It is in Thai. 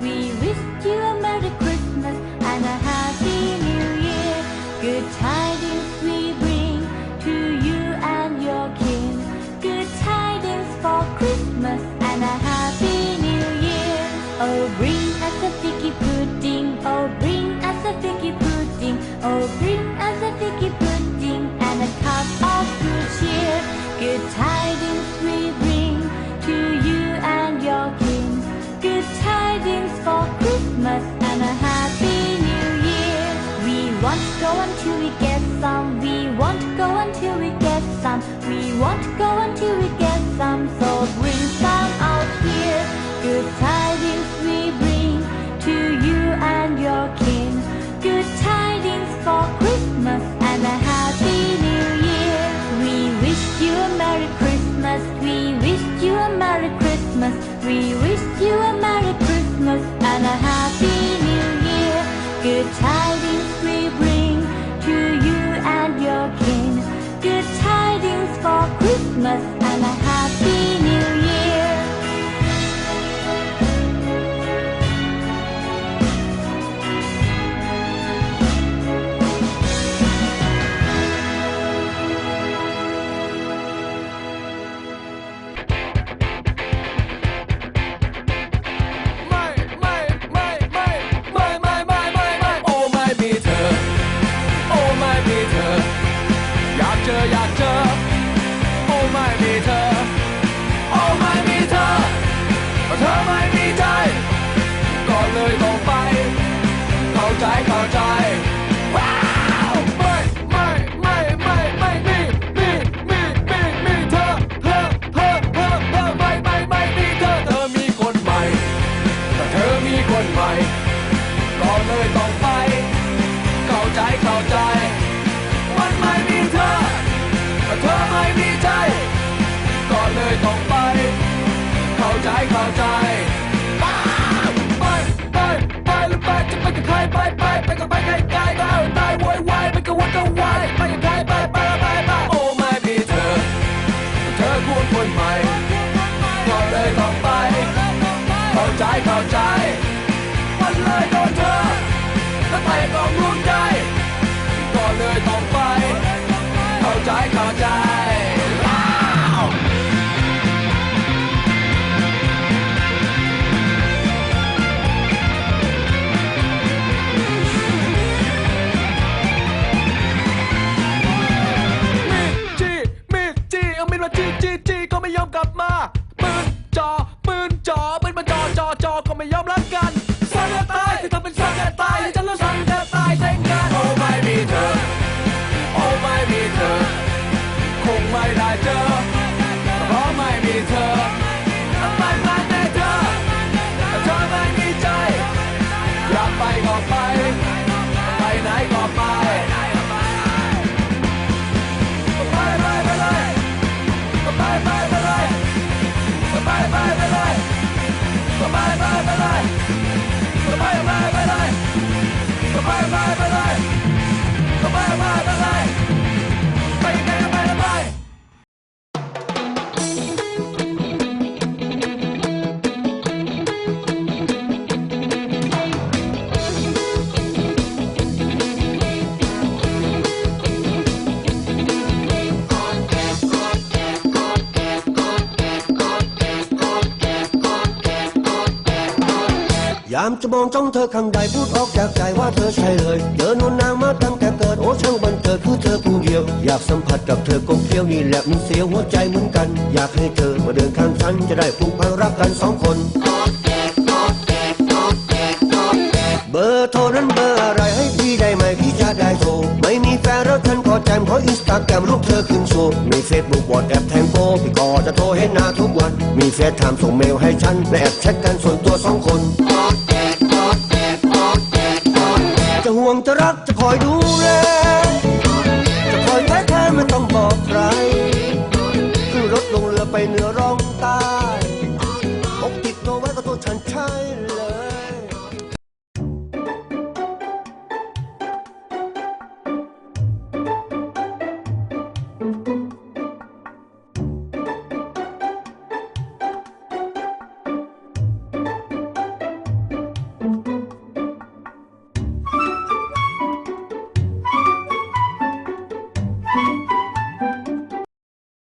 we will. tidings for Christmas and a happy new year. We won't go until we get some. We won't go until we get some. We won't go until we get some. So bring some out here. Good tidings we bring to you and your kin. Good tidings for Christmas and a happy new year. We wish you a Merry Christmas. We wish you a Merry Christmas. We wish you a Christmas and a Happy New Year. Good times. ไม่มีเธอ โอ้ไม่มีเธอเธอไม่มีใจ ก็เลยต้องไป เข้าใจเข้าใจ die. ยามจะมองจ้องเธอข้างใดพูดออกจากใจว่าเธอใช่เลยเจอนวลนางมาตั้งแต่เกิดโอ้ช่างบันเกิดคือเธอผู้เดียว อยากสัมผัสกับเธอกบเคี้ยวนี่แหละมันเสียวหัวใจเหมือนกัน อยากให้เธอมาเดินข้างฉันจะได้ผูกพันรักกันสองคน เบอร์โทรนั้นเบอร์อะไรให้พี่ได้ไหมพี่จะได้โทรไม่มีแฟนแล้วท่านก็แจมขออินส ตาแกรมรูปเธอขึ้นโชว์มีเฟซบุ๊กบอดแอบแทงโกพี่กอจะโทรให้หน้าทุกวัน มีเฟซไทม์ส่งเมลให้ฉัน และแอบแชทกันส่วนตัวสองคนจะห่วงจะรักจะคอยดูแล